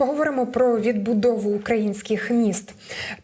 Поговоримо про відбудову українських міст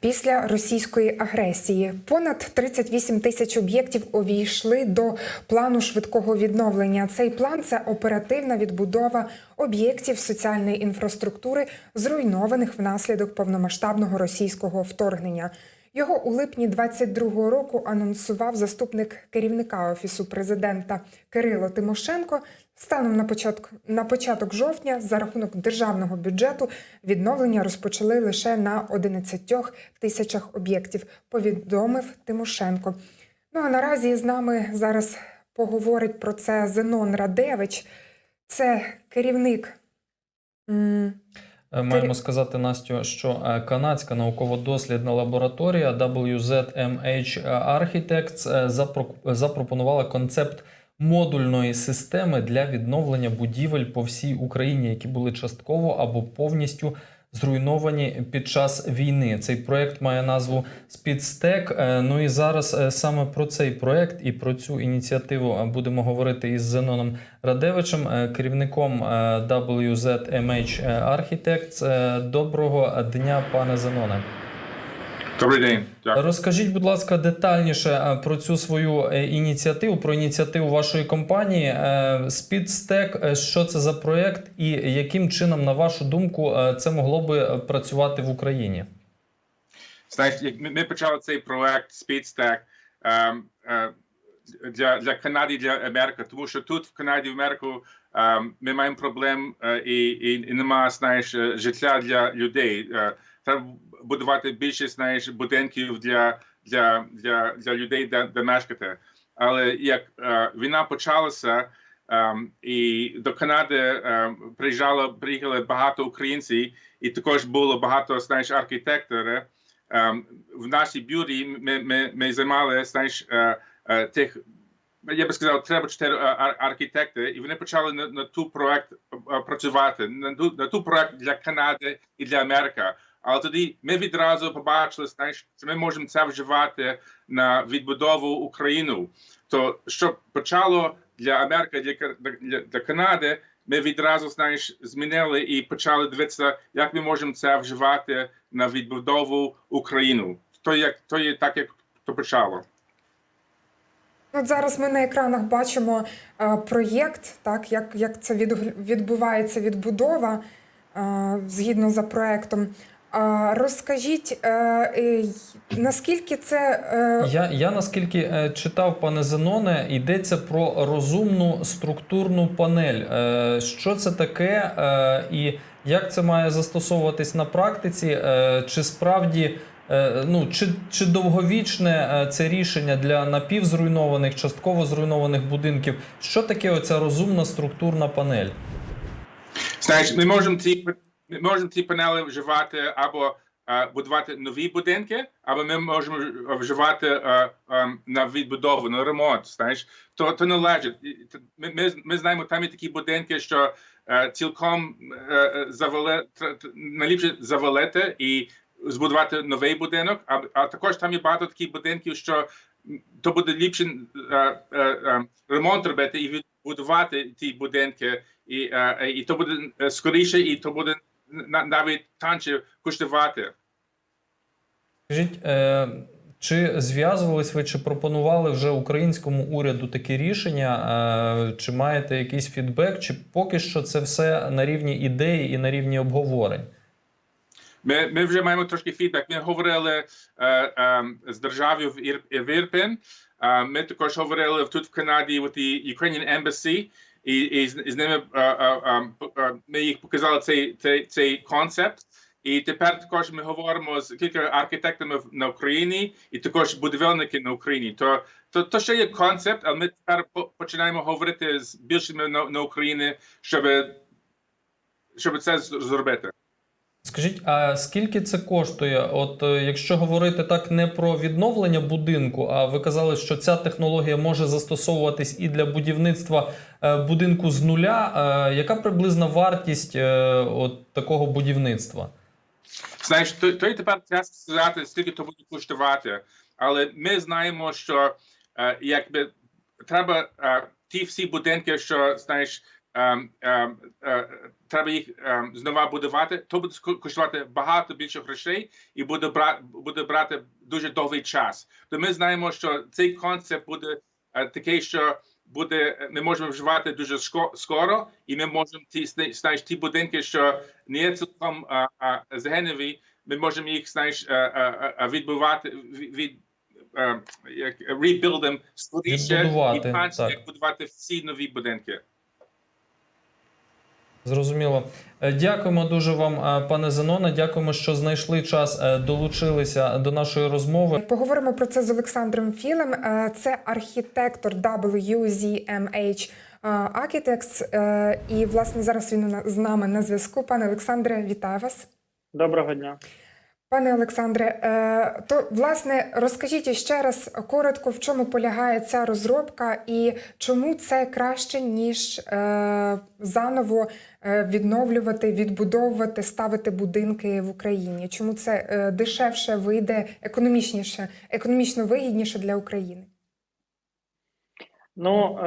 після російської агресії. Понад 38 тисяч об'єктів увійшли до плану швидкого відновлення. Цей план це оперативна відбудова об'єктів соціальної інфраструктури, зруйнованих внаслідок повномасштабного російського вторгнення. Його у липні 22-го року анонсував заступник керівника офісу президента Кирило Тимошенко. Станом на початок на початок жовтня за рахунок державного бюджету відновлення розпочали лише на 11 тисячах об'єктів. Повідомив Тимошенко. Ну а наразі з нами зараз поговорить про це Зенон Радевич. Це керівник. Е, Маємо сказати Настю, що е, канадська науково-дослідна лабораторія WZMH Architects е, запропонувала концепт модульної системи для відновлення будівель по всій Україні, які були частково або повністю зруйновані під час війни. Цей проект має назву Speedstack. Е, Ну і зараз е, саме про цей проект і про цю ініціативу е, будемо говорити із Зеноном Радевичем, керівником WZMH Architects. Доброго дня, пане Зеноне. Добрий день. Дякую. Розкажіть, будь ласка, детальніше е, про цю свою е, ініціативу, про ініціативу вашої компанії. Е, Speedstack, е, що це за проєкт, і яким чином, на вашу думку, це могло би працювати в Україні? Знаєш, як ми, почали цей проект SpeedStack ем, для, для Канади і для Америки, тому що тут в Канаді, в Америку ем, ми маємо проблем і, і, і нема, знаєш, життя для людей. Е, треба будувати більше, знаєш, будинків для, для, для, для людей, де, де мешкати. Але як е, війна почалася, ем, і до Канади ем, приїжджало, приїхали багато українців, і також було багато, знаєш, архітекторів. Ем, в нашій бюрі ми, ми, ми займали, знаєш, е, е, тих, я би сказав, треба чотири е, ар- архітекти, і вони почали на, на ту проект е, працювати, на ту, на ту проект для Канади і для Америки. Але тоді ми відразу побачили, знаєш, що ми можемо це вживати на відбудову Україну. То що почало для Америки, для, для, для Канади, ми відразу знаєш, змінили і почали дивитися, як ми можемо це вживати на відбудову Україну. То як то є так, як то почало. От зараз ми на екранах бачимо е, проєкт, так як, як це від, відбувається відбудова е, згідно за проектом. Розкажіть, е, наскільки це е, Я, я наскільки е, читав, пане Зеноне, йдеться про розумну структурну панель. Що це таке і як це має застосовуватись на практиці? Чи справді ну, чи, чи довговічне це рішення для напівзруйнованих, частково зруйнованих будинків? Що таке оця розумна структурна панель? Знаєш, ми можемо ці можемо ці панели вживати або е, будувати нові будинки, або ми можемо вживати е, е, на відбудову, на ремонт. Знаєш, то то належить. Ми, ми, ми знаємо, там є такі будинки, що цілком е, е, тр- найліпше завалити і збудувати новий будинок. А, а також там є багато таких будинків, що то буде ліпше е, е, е, ремонт робити і відбудувати ті будинки, і, е, і то буде скоріше, і то буде навіть танче коштувати. Скажіть, е, чи зв'язувались ви, чи пропонували вже українському уряду такі рішення? Е, чи маєте якийсь фідбек, чи поки що це все на рівні ідеї і на рівні обговорень? Ми, ми вже маємо трошки фідбек. Ми говорили е, е, з державою в, Ір, в Ірпен. Е, ми також говорили тут в Канаді the Ukrainian Embassy, і, і, з, ними а, а, е, ми їх показали цей, цей, цей концепт. І тепер також ми говоримо з кілька архітекторами на Україні, і також будівельники на Україні. То, то, то ще є концепт, але ми тепер починаємо говорити з більшими на, на Україні, щоб, щоб це зробити. Скажіть, а скільки це коштує? От е, якщо говорити так не про відновлення будинку, а ви казали, що ця технологія може застосовуватись і для будівництва е, будинку з нуля. Е, яка приблизна вартість от такого будівництва? Знаєш, то, й тепер треба сказати, скільки то буде коштувати. Але ми знаємо, що якби треба ті всі будинки, що знаєш, треба їх ем, знову будувати, то буде коштувати багато більше грошей і буде брати буде брати дуже довгий час. То ми знаємо, що цей концепт буде е, такий, що буде ми можемо вживати дуже скоро, і ми можемо ті зна- знаєш, ті будинки, що не є цілком загинові, ми можемо їх знаєш, відбувати від, е, як them скоріше і панці, так. як будувати всі нові будинки. Зрозуміло. Е, Дякуємо дуже вам, е, пане Зеноне. Дякуємо, що знайшли час, е, долучилися до нашої розмови. Поговоримо про це з Олександром Філем. Це архітектор WZMH Architects. І власне зараз він з нами на зв'язку. Пане Олександре, вітаю вас. Доброго дня. Пане Олександре, е, то власне розкажіть ще раз коротко, в чому полягає ця розробка і чому це краще ніж е, заново е, відновлювати, відбудовувати, ставити будинки в Україні? Чому це дешевше вийде, економічніше, економічно вигідніше для України? Ну,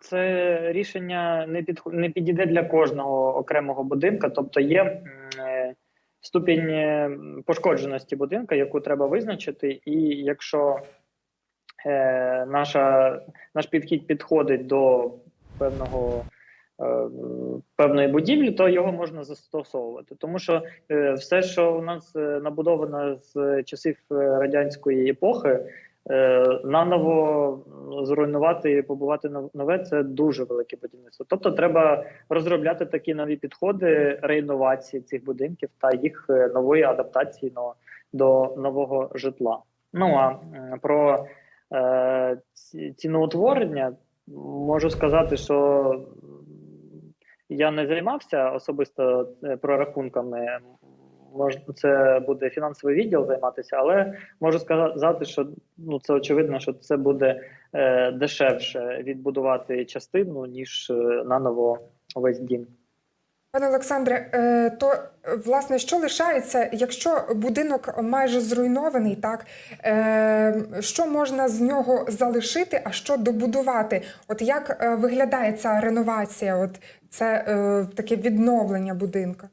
це рішення не під не підійде для кожного окремого будинка, тобто є ступінь е, пошкодженості будинка, яку треба визначити, і якщо е, наша, наш підхід підходить до певного. е, Певної будівлі, то його можна застосовувати, тому що е, все, що у нас набудовано з часів радянської епохи, наново зруйнувати і побувати нове це дуже велике будівництво. Тобто, треба розробляти такі нові підходи реінновації цих будинків та їх е, нової адаптації до нового житла. Ну а про е, ціноутворення можу сказати, що я не займався особисто е, прорахунками. Може, це буде фінансовий відділ займатися, але можу сказати, що ну це очевидно, що це буде е, дешевше відбудувати частину ніж е, наново весь дім. Пане Олександре, е, то власне що лишається, якщо будинок майже зруйнований, так е, що можна з нього залишити, а що добудувати? От як виглядає ця реновація? От це таке відновлення будинка?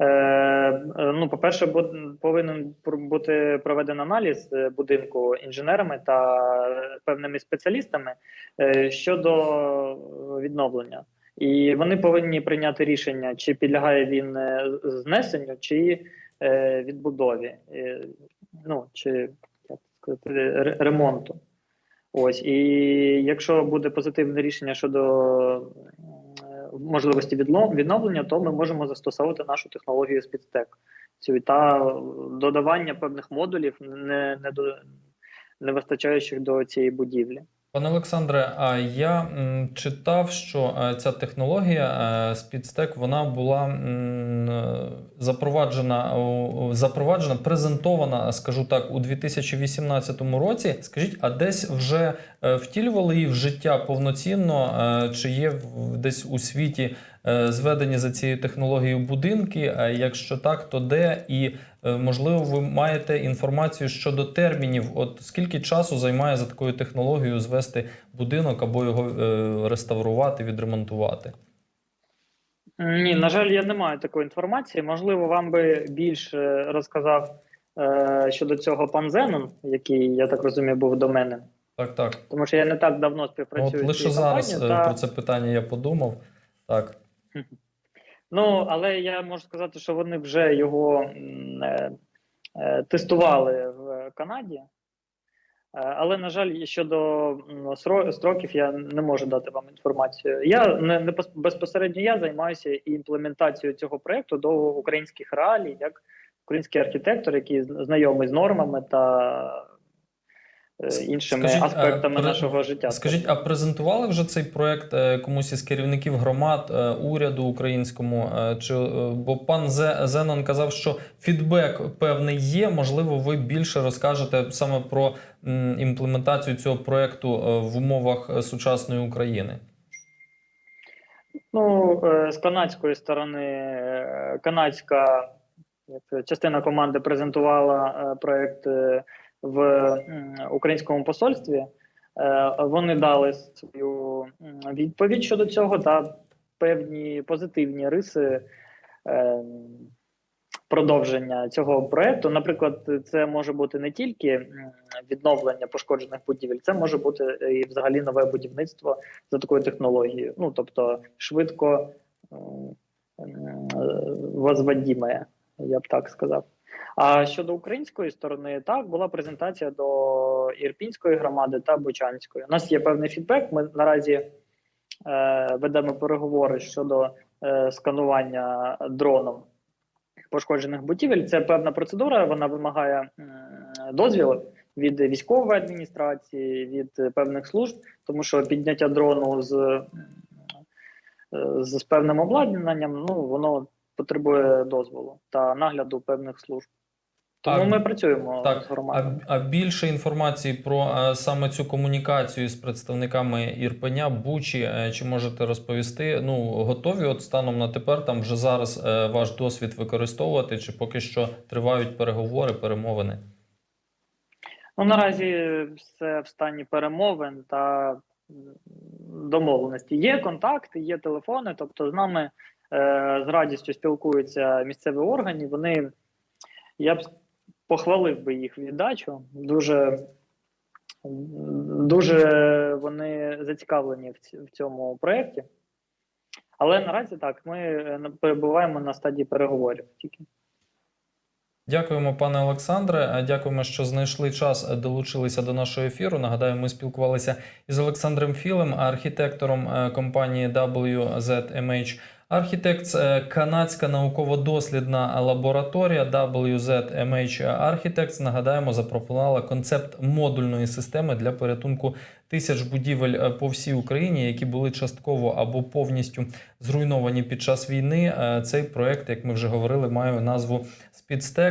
Е, е, ну, по-перше, повинен бути проведений аналіз е, будинку інженерами та певними спеціалістами щодо відновлення. І вони повинні прийняти рішення, чи підлягає він знесенню, чи відбудові, ну чи як сказати, ремонту. Ось і якщо буде позитивне рішення щодо можливості відновлення, то ми можемо застосовувати нашу технологію спідстек цю та додавання певних модулів, не, не, до, не вистачаючих до цієї будівлі. Пане Олександре, а я читав, що е, ця технологія спідстек SpeedStack, вона була е, запроваджена, запроваджена, презентована, скажу так, у 2018 році. Скажіть, а десь вже е, втілювали її в життя повноцінно? Е, Чи є десь у світі е, зведені за цією технологією будинки? А Якщо так, то де? І е, можливо, ви маєте інформацію щодо термінів. От скільки часу займає за такою технологією звести будинок або його е, реставрувати, відремонтувати? Ні, на жаль, я не маю такої інформації. Можливо, вам би більше розказав е, щодо цього пан Зенон, який, я так розумію, був до мене. Так, так. Тому що я не так давно Ну, От співпрацюю з лише зараз е, та- про це питання я подумав. Так. Ну, але я можу сказати, що вони вже його е, е, тестували в Канаді. Е, Але, на жаль, щодо строків я не можу дати вам інформацію. Я не, не безпосередньо я займаюся імплементацією цього проекту до українських реалій, як український архітектор, який знайомий з нормами та іншими Скажіть, аспектами при- нашого життя. Скажіть, а презентували вже цей проект е, комусь із керівників громад, е, уряду українському? е, Чи бо пан Зе- Зенон казав, що фідбек певний є. Можливо, ви більше розкажете саме про імплементацію цього проекту в умовах сучасної України. Ну, з канадської сторони, канадська частина команди презентувала проект в українському посольстві. Е, Вони дали свою відповідь щодо цього та певні позитивні риси е, продовження цього проекту. Наприклад, це може бути не тільки відновлення пошкоджених будівель, це може бути і взагалі нове будівництво за такою технологією. Ну тобто швидко возводіме, я б так сказав. А щодо української сторони, так була презентація до Ірпінської громади та Бучанської. У нас є певний фідбек. Ми наразі е, ведемо переговори щодо е, сканування дроном пошкоджених будівель. Це певна процедура. Вона вимагає м, дозвілу від військової адміністрації, від певних служб, тому що підняття дрону з, е, з певним обладнанням, ну воно потребує дозволу та нагляду певних служб. Тому А- ми працюємо Так, з а, а більше інформації про е, саме цю комунікацію з представниками Ірпеня, Бучі, е, чи можете розповісти? Ну, готові от станом на тепер там вже зараз е, ваш досвід використовувати, чи поки що тривають переговори, перемовини? Ну наразі все в стані перемовин та домовленості. Є контакти, є телефони. Тобто, з нами е, з радістю спілкуються місцеві органи. Вони я б похвалив би їх віддачу. Дуже дуже вони зацікавлені в, цьому проєкті. Але наразі так, ми е, перебуваємо на стадії переговорів тільки. Дякуємо, пане Олександре. Дякуємо, що знайшли час, е, долучилися до нашого ефіру. Нагадаю, ми спілкувалися із Олександром Філем, архітектором е, компанії WZMH Architects, е, канадська науково-дослідна лабораторія WZMH Architects, нагадаємо, запропонувала концепт модульної системи для порятунку тисяч будівель е, по всій Україні, які були частково або повністю зруйновані під час війни. Е, Цей проект, як ми вже говорили, має назву SpeedStack.